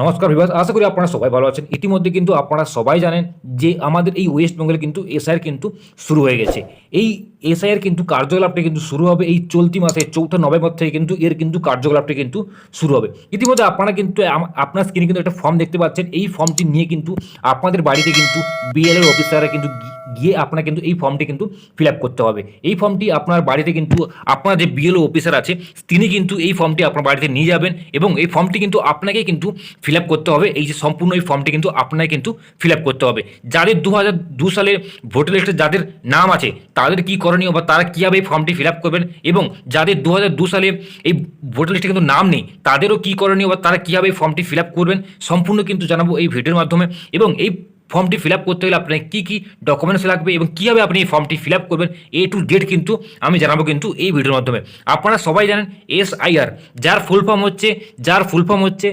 নমস্কার বিভাস আশা করি আপনারা সবাই ভালো আছেন। ইতিমধ্যে কিন্তু আপনারা সবাই জানেন যে আমাদের এই ওয়েস্ট বেঙ্গলে কিন্তু এসআইআর কিন্তু শুরু হয়ে গেছে। এই এসআইআর কিন্তু কার্যকলাপটি কিন্তু শুরু হবে এই চলতি মাসে চৌঠা নভেম্বর থেকে কিন্তু এর কিন্তু কার্যকলাপটি কিন্তু শুরু হবে। ইতিমধ্যে আপনারা কিন্তু আপনার স্ক্রিনে কিন্তু একটা ফর্ম দেখতে পাচ্ছেন। এই ফর্মটি নিয়ে কিন্তু আপনাদের বাড়িতে কিন্তু বিএলএর অফিসাররা কিন্তু গিয়ে আপনার কিন্তু এই ফর্মটি কিন্তু ফিল করতে হবে। এই ফর্মটি আপনার বাড়িতে কিন্তু আপনার যে বিএলও অফিসার আছে, তিনি কিন্তু এই ফর্মটি আপনার বাড়িতে নিয়ে যাবেন এবং এই ফর্মটি কিন্তু আপনাকে কিন্তু ফিল করতে হবে। এই যে সম্পূর্ণ এই ফর্মটি কিন্তু আপনাকে কিন্তু ফিল করতে হবে। যাদের দু হাজার দু সালে ভোটার লিস্টে যাদের নাম আছে, তাদের কি করণীয় বা তারা কীভাবে এই ফর্মটি ফিল করবেন এবং যাদের দু হাজার দু সালে এই ভোটার লিস্টে কিন্তু নাম নেই, তাদেরও কী করণীয় বা তারা কীভাবে এই ফর্মটি ফিল করবেন, সম্পূর্ণ কিন্তু জানাব এই ভিডিওর মাধ্যমে। এবং এই ফর্মটি ফিল করতে গেলে আপনার কী কী ডকুমেন্টস লাগবে এবং কীভাবে আপনি এই ফর্মটি ফিল করবেন এ টু ডেট কিন্তু আমি জানাব কিন্তু এই ভিডিওর মাধ্যমে। আপনারা সবাই জানেন এস আইআর যার ফুল ফর্ম হচ্ছে, যার ফুল ফর্ম হচ্ছে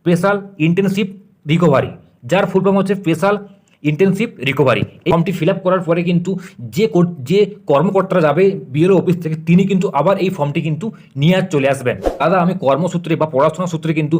স্পেশাল ইন্টেনসিভ রিকভারি যার ফুল ফর্ম হচ্ছে স্পেশাল ইন্টেনসিভ রিকভারি এই ফর্মটি ফিল আপ করার পরে কিন্তু যে যে কর্মকর্তারা যাবে বিএলও অফিস থেকে, তিনি কিন্তু আবার এই ফর্মটি কিন্তু নিয়ে চলে আসবেন। দাদা, আমি কর্মসূত্রে বা পড়াশোনার সূত্রে কিন্তু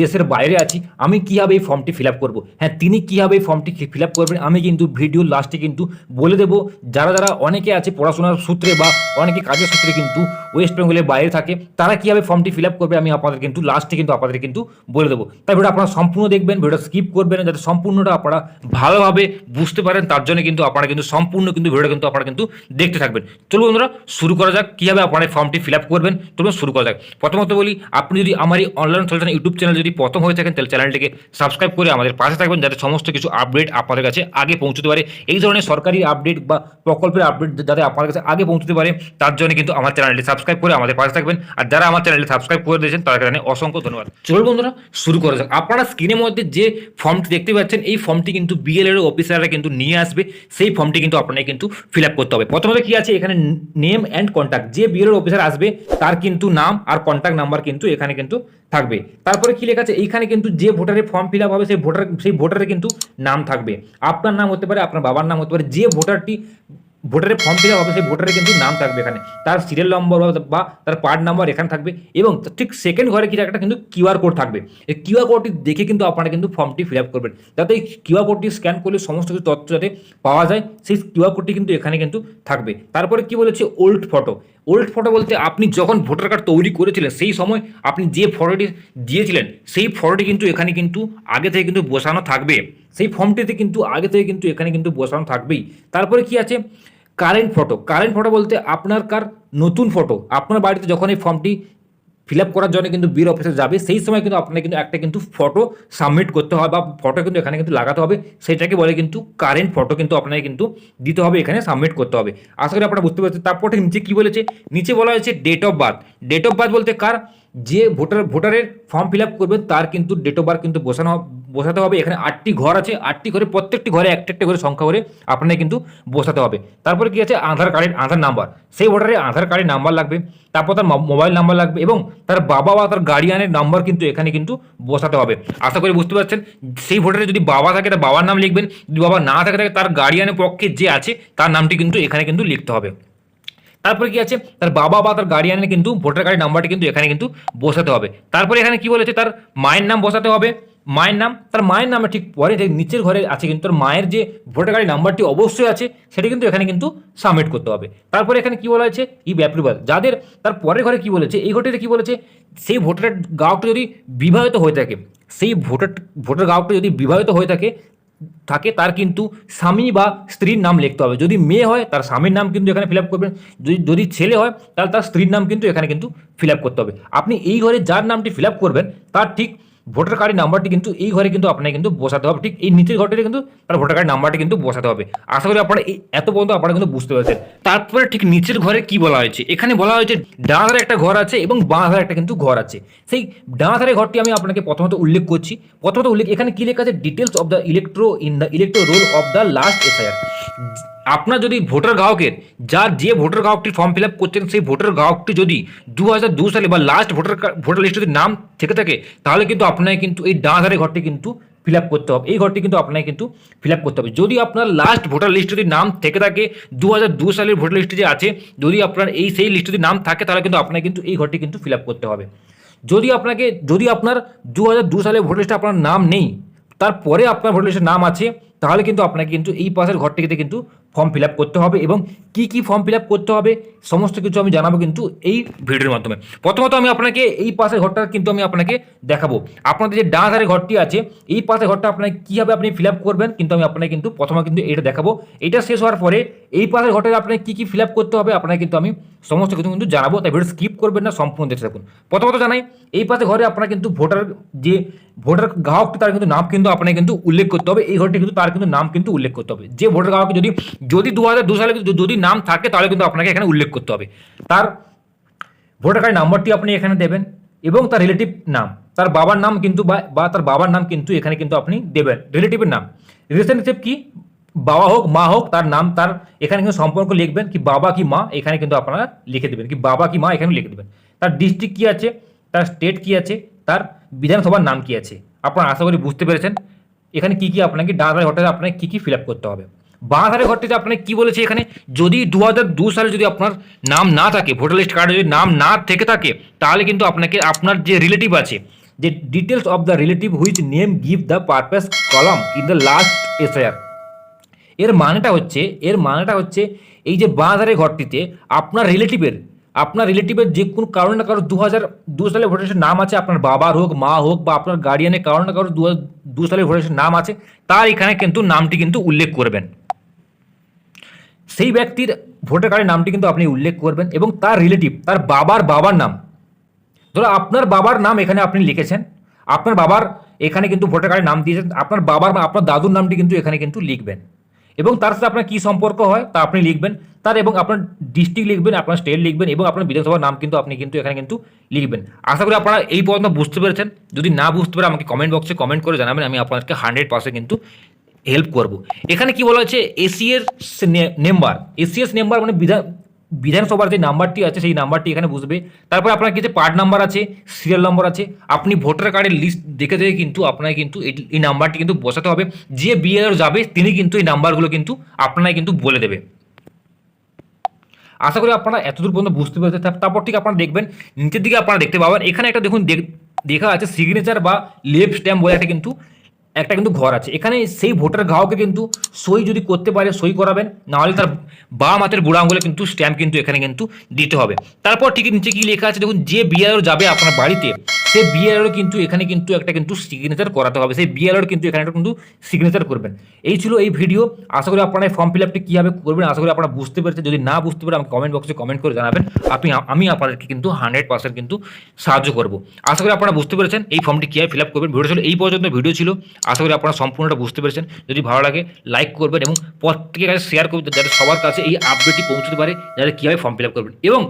দেশের বাইরে আছি, আমি কীভাবে এই ফর্মটি ফিল আপ করব? হ্যাঁ তিনি কীভাবে এই ফর্মটি ফিল আপ করবেন? আমি কিন্তু ভিডিও লাস্টে কিন্তু বলে দেবো। যারা যারা অনেকে আছে পড়াশোনার সূত্রে বা অনেকে কাজের সূত্রে কিন্তু ওয়েস্ট বেঙ্গলের বাইরে থাকে, তারা কীভাবে ফর্মটি ফিল আপ করবে আমি আপনাদের কিন্তু লাস্টে কিন্তু আপনাদের কিন্তু বলে দেবো। তাই ভিডিও আপনারা সম্পূর্ণ দেখবেন ভিডিও স্কিপ করবেন যাতে সম্পূর্ণটা আপনারা ভালোভাবে বুঝতে পারেন, তার জন্য কিন্তু আপনারা কিন্তু সম্পূর্ণ কিন্তু ভিডিওটা কিন্তু আপনারা কিন্তু দেখতে থাকবেন। চলুন বন্ধুরা, শুরু করা যাক। কীভাবে আপনারা ফর্মটি ফিল আপ করবেন? চলুন শুরু করা যাক। প্রথমত বলি, আপনি যদি আমার এই অনলাইন চলছেন ইউটিউব চ্যানেল যদি প্রথম হয়ে থাকেন, তাহলে চ্যানেলটিকে সাবস্ক্রাইব করে আমাদের পাশে থাকবেন, যাতে সমস্ত কিছু আপডেট আপনাদের কাছে আগে পৌঁছতে পারে। এই ধরনের সরকারি আপডেট বা প্রকল্পের আপডেট যাতে আপনার কাছে আগে পৌঁছতে পারে, তার জন্য কিন্তু আমার চ্যানেলটি সাবস্ক্রাইব করে আমাদের পাশে থাকবেন। আর যারা আমার চ্যানেলটি সাবস্ক্রাইব করে দিয়েছেন, তাদের কারণে অসংখ্য ধন্যবাদ। চলুন বন্ধুরা, শুরু করা যাক। আপনারা স্ক্রিনের মধ্যে যে ফর্মটি দেখতে পাচ্ছেন, এই ফর্মটি কিন্তু বিএলএর অফিসাররা কিন্তু নিয়ে আসবে। সেই ফর্মটি কিন্তু আপনাকে কিন্তু ফিল আপ করতে হবে। প্রথমত কি আছে? এখানে নেম অ্যান্ড কন্ট্যাক্ট যে বিএলএর অফিসার আসবে, তার কিন্তু নাম আর কন্ট্যাক্ট নাম্বার কিন্তু এখানে কিন্তু থাকবে। তারপরে কি লেখা আছে? এইখানে কিন্তু যে ভোটারের ফর্ম ফিল হবে, সেই ভোটার সেই ভোটারের কিন্তু নাম থাকবে। আপনার নাম হতে পারে, আপনার বাবার নাম হতে পারে, যে ভোটারটি ভোটারের ফর্ম ফিল হবে সেই ভোটারের কিন্তু নাম থাকবে এখানে। তার সিরিয়াল নম্বর বা তার পার্ট নাম্বার এখানে থাকবে এবং ঠিক সেকেন্ড ঘরে কি একটা কিন্তু কিউআর কোড থাকবে। এই কিউআর কোডটি দেখে কিন্তু আপনারা কিন্তু ফর্মটি ফিল আপ করবেন। যাতে এই কিউআর কোডটি স্ক্যান করলে সমস্ত কিছু তথ্য যাতে পাওয়া যায়, সেই কিউআর কোডটি কিন্তু এখানে কিন্তু থাকবে। তারপরে কি বলেছে? ওল্ড ফটো ওল্ড ফটো বলতে আপনি যখন ভোটার কার্ড তৈরি করেছিলেন, সেই সময় আপনি যে ফটোটি দিয়েছিলেন, সেই ফটোটি কিন্তু এখানে কিন্তু আগে থেকে কিন্তু বসানো থাকবে। সেই ফর্মটিতে কিন্তু, আগে থেকে কিন্তু এখানে কিন্তু বসানো থাকবেই। তারপরে কি আছে? Current photo. কারেন্ট ফটো বলতে আপনার কার নতুন ফটো। আপনার বাড়িতে যখন এই ফর্মটি ফিল আপ করার জন্য কিন্তু বিল অফিসে যাবে, সেই সময় কিন্তু আপনাকে কিন্তু একটা কিন্তু ফটো সাবমিট করতে হবে বা ফটো কিন্তু এখানে কিন্তু লাগাতে হবে। সেটাকে বলে কিন্তু কারেন্ট ফটো কিন্তু আপনাকে কিন্তু দিতে হবে, এখানে সাবমিট করতে হবে। আশা করি আপনারা বুঝতে পারছেন। তারপর নিচে কী বলেছে? নিচে বলা হয়েছে date of birth date of birth বলতে কার? যে ভোটার, ভোটারের ফর্ম ফিল আপ করবে, তার কিন্তু ডেট অফ বার্থ কিন্তু বসানো বসাতে হবে। এখানে আটটি ঘর আছে। আটটি ঘরে, প্রত্যেকটি ঘরে একটা একটা করে সংখ্যা করে আপনাকে কিন্তু বসাতে হবে। তারপরে কি আছে? আধার কার্ডের আধার নাম্বার সেই ভোটারের আধার কার্ডের নাম্বার লাগবে। তারপর তার মোবাইল নাম্বার লাগবে এবং তার বাবা বা তার গার্ডিয়ানের নাম্বার কিন্তু এখানে কিন্তু বসাতে হবে। আশা করি বুঝতে পারছেন? সেই ভোটারের যদি বাবা থাকে, তার বাবার নাম লিখবেন। যদি বাবা না থাকে থাকে তার গার্ডিয়ানের পক্ষে যে আছে, তার নামটি কিন্তু এখানে কিন্তু লিখতে হবে। তারপরে কি আছে? তার বাবা বা তার গার্ডিয়ানের কিন্তু ভোটার কার্ডের নাম্বারটি কিন্তু এখানে কিন্তু বসাতে হবে। তারপরে এখানে কি বলেছে? তার মায়ের নাম বসাতে হবে। মায়ের নাম তার মায়ের নামে ঠিক পরে নিচের ঘরে আছে কিন্তু তার মায়ের যে ভোটার কার্ডের নাম্বারটি অবশ্যই আছে, সেটা কিন্তু এখানে কিন্তু সাবমিট করতে হবে। তারপরে এখানে কি বলা হয়েছে? ই অ্যাপ্রুভাল যাদের, তার পরের ঘরে কি বলেছে? এই ঘরটিতে কি বলেছে? সেই ভোটার গ্রাহকটি যদি বিবাহিত হয়ে থাকে, সেই ভোটার ভোটার গ্রাহকটি যদি বিবাহিত হয়ে থাকে থাকে তার কিন্তু স্বামী বা স্ত্রীর নাম লিখতে হবে। যদি মেয়ে হয়, তার স্বামীর নাম কিন্তু এখানে ফিল আপ করবেন। যদি যদি ছেলে হয়, তাহলে তার স্ত্রীর নাম কিন্তু এখানে কিন্তু ফিল আপ করতে হবে। আপনি এই ঘরে যার নামটি ফিল আপ করবেন, তার ঠিক ভোটার কার্ডের নাম্বারটি কিন্তু এই ঘরে কিন্তু আপনাকে কিন্তু বসাতে হবে। ঠিক এই নিচের ঘরটিতে কিন্তু তার ভোটার কার্ডের নাম্বারটি কিন্তু বসাতে হবে। আশা করি আপনারা এই এত পর্যন্ত আপনারা কিন্তু বুঝতে পারছেন। তারপরে ঠিক নিচের ঘরে কি বলা হয়েছে? এখানে বলা হয়েছে ডান ধারে একটা ঘর আছে এবং বাঁ ধারে একটা কিন্তু ঘর আছে। সেই ডান ধারে ঘরটি আমি আপনাকে প্রথমত উল্লেখ করছি। প্রথমত উল্লেখ এখানে কি লেখা আছে? Details of the electro in the electoral roll of the last SIR আপনার যদি ভোটার গ্রাহকের, যার যে ভোটার গ্রাহকটি ফর্ম ফিল আপ করছেন, সেই ভোটার গ্রাহকটি যদি দু হাজার দু সালে বা লাস্ট ভোটার ভোটার লিস্টে যদি নাম থেকে থাকে, তাহলে কিন্তু আপনাকে কিন্তু এই ডান ধারে ঘরটি কিন্তু ফিল আপ করতে হবে। এই ঘরটি কিন্তু আপনাকে কিন্তু ফিল আপ করতে হবে। যদি আপনার লাস্ট ভোটার লিস্ট যদি নাম থেকে থাকে, দু হাজার দু সালের ভোটার লিস্টে যে আছে, যদি আপনার এই সেই লিস্টে যদি নাম থাকে, তাহলে কিন্তু আপনাকে কিন্তু এই ঘরটি কিন্তু ফিল আপ করতে হবে। যদি আপনাকে, যদি আপনার দু হাজার দু সালে ভোটার লিস্টে আপনার নাম নেই, তারপরে আপনার ভোটার লিস্টে নাম আছে, তাহলে কিন্তু আপনাকে কিন্তু এই পাশের ঘরটিতে কিন্তু ফর্ম ফিল করতে হবে এবং কি কি ফর্ম ফিল করতে হবে, সমস্ত কিছু আমি জানাব কিন্তু এই ভিডিওর মাধ্যমে। প্রথমত আমি আপনাকে এই পাশের ঘরটা কিন্তু আমি আপনাকে দেখাবো। আপনাদের যে ডান ধারে ঘরটি আছে, এই পাশের ঘরটা আপনাকে কীভাবে আপনি ফিল করবেন কিন্তু আমি আপনাকে কিন্তু প্রথমে কিন্তু এটা দেখাবো। এটা শেষ হওয়ার পরে এই পাশের ঘরটা আপনাকে কী কী ফিল করতে হবে আপনাকে কিন্তু আমি সমস্ত কিছু কিন্তু জানাব। তাই ভিডিও স্কিপ করবেন না, সম্পূর্ণ দেখতে থাকুন। প্রথমত জানাই, এই পাশে ঘরে আপনার কিন্তু ভোটার যে ভোটার গ্রাহকটি তার কিন্তু নাম কিন্তু আপনাকে কিন্তু উল্লেখ করতে হবে। এই ঘরটি কিন্তু তার কিন্তু নাম কিন্তু উল্লেখ করতে হবে। যে ভোটার গ্রাহক যদি যদি দু হাজার দু সালে যদি- নাম থাকে, তাহলে কিন্তু আপনাকে এখানে উল্লেখ করতে হবে। তার ভোটার কার্ড নাম্বারটি আপনি এখানে দেবেন এবং তার রিলেটিভ নাম, তার বাবার নাম কিন্তু বা তার বাবার নাম কিন্তু এখানে কিন্তু আপনি দেবেন। রিলেটিভের নাম। রিলেশনশিপ কি? বাবা হোক, মা হোক, তার নাম, তার এখানে কিন্তু সম্পর্ক লিখবেন কি বাবা কি মা, এখানে কিন্তু আপনারা লিখে দেবেন। কি বাবা কি মা, এখানে লিখে দেবেন। তার ডিস্ট্রিক্ট কি আছে? তার স্টেট কি আছে? তার বিধানসভার নাম কি আছে? আপনারা আশা করি বুঝতে পেরেছেন। এখানে কি কি আপনাকে ডান ধারে ঘরটাতে আপনাকে কি কি ফিল করতে হবে? বাঁধারে ঘরটিতে আপনাকে কি বলেছে এখানে? যদি দু হাজার দু সালে যদি আপনার নাম না থাকে, ভোটার লিস্ট কার্ডে যদি নাম না থেকে থাকে, তাহলে কিন্তু আপনাকে, আপনার যে রিলেটিভ আছে, যে details of the relative which name give the purpose column in the last SIR এর মানেটা হচ্ছে, এর মানেটা হচ্ছে এই যে বাঁ ধারে ঘরটিতে আপনার রিলেটিভের আপনার রিলেটিভের যে কোনো কারণে না কারও দু হাজার দু সালে ভোটারের নাম আছে, আপনার বাবার হোক, মা হোক, বা আপনার গার্ডিয়ানের কারণে না কারও দু দু সালে ভোটারের নাম আছে, তার এখানে কিন্তু নামটি কিন্তু উল্লেখ করবেন। সেই ব্যক্তির ভোটার কার্ডের নামটি কিন্তু আপনি উল্লেখ করবেন এবং তার রিলেটিভ তার বাবার বাবার নাম। ধরো আপনার বাবার নাম এখানে আপনি লিখেছেন, আপনার বাবার এখানে কিন্তু ভোটার কার্ডের নাম দিয়েছেন, আপনার বাবার আপনার দাদুর নামটি কিন্তু এখানে কিন্তু লিখবেন। এবং তার সাথে আপনার কী সম্পর্ক হয় তা আপনি লিখবেন। তার এবং আপনার ডিস্ট্রিক্ট লিখবেন, আপনার স্টেট লিখবেন এবং আপনার বিধানসভার নাম কিন্তু আপনি কিন্তু এখানে কিন্তু লিখবেন। আশা করি আপনারা এই পর্যন্ত বুঝতে পেরেছেন। যদি না বুঝতে পারে আমাকে কমেন্ট বক্সে কমেন্ট করে জানাবেন, আমি আপনাদেরকে হান্ড্রেড পার্সেন্ট কিন্তু হেল্প করব। এখানে কি বলা হচ্ছে এসিএস নেম্বার এসিএস নেম্বার মানে বিধান বিধানসভার যে নাম্বারটি আছে, সেই নাম্বারটি এখানে বুঝবে তারপর আপনার কিছু পার্ট নাম্বার আছে সিরিয়াল নাম্বার আছে, আপনি ভোটার কার্ডের লিস্ট দেখে দেখে কিন্তু আপনাকে কিন্তু এই- নাম্বারটি কিন্তু বসাতে হবে। যে বিএলআর যাবে, তিনি কিন্তু এই নাম্বারগুলো কিন্তু আপনাকে কিন্তু বলে দেবে। আশা করি আপনারা এতদূর পর্যন্ত বুঝতে পেরেছেন। তার- তারপর ঠিক আপনারা দেখবেন, নিচের দিকে আপনারা দেখতে পাবেন। এখানে একটা দেখুন, দেখ- দেখা আছে সিগনেচার বা লেফ স্ট্যাম্প বলে একটা কিন্তু একটা কিন্তু ঘর আছে। এখানে সেই ভোটার গ্রাহকে কিন্তু সই যদি করতে পারে, সই করাবেন, নাহলে তার বাম মাতের বুড়া আঙুলে কিন্তু স্ট্যাম্প কিন্তু এখানে কিন্তু দিতে হবে। তারপর ঠিক নিচে কি লেখা আছে? দেখুন, যে বিয়ার যাবে আপনার বাড়িতে সে বিআরও কিন্তু এখানে কিন্তু একটা কিন্তু সিগনেচার করাতে হবে। সেই বিআরও কিন্তু এখানে একটা কিন্তু সিগনেচার করবেন। এই ছিল এই ভিডিও আশা করি আপনারা এই ফর্ম ফিল আপটি কীভাবে করবেন, আশা করি আপনারা বুঝতে পেরেছেন। যদি না বুঝতে পারে আমাকে কমেন্ট বক্সে কমেন্ট করে জানাবেন। আপনি, আমি আপনাদেরকে কিন্তু হান্ড্রেড পার্সেন্ট কিন্তু সাহায্য করব। আশা করি আপনারা বুঝতে পেরেছেন এই ফর্মটি কীভাবে ফিল আপ করবেন। ভিডিও ছিল, এই পর্যন্ত ভিডিও ছিল। আশা করি আপনারা সম্পূর্ণটা বুঝতে পেরেছেন। যদি ভালো লাগে লাইক করবেন এবং প্রত্যেকের কাছে শেয়ার করবেন, যাতে সবার কাছে এই আপডেটটি পৌঁছতে পারে, যাতে কীভাবে ফর্ম ফিল আপ করবেন। এবং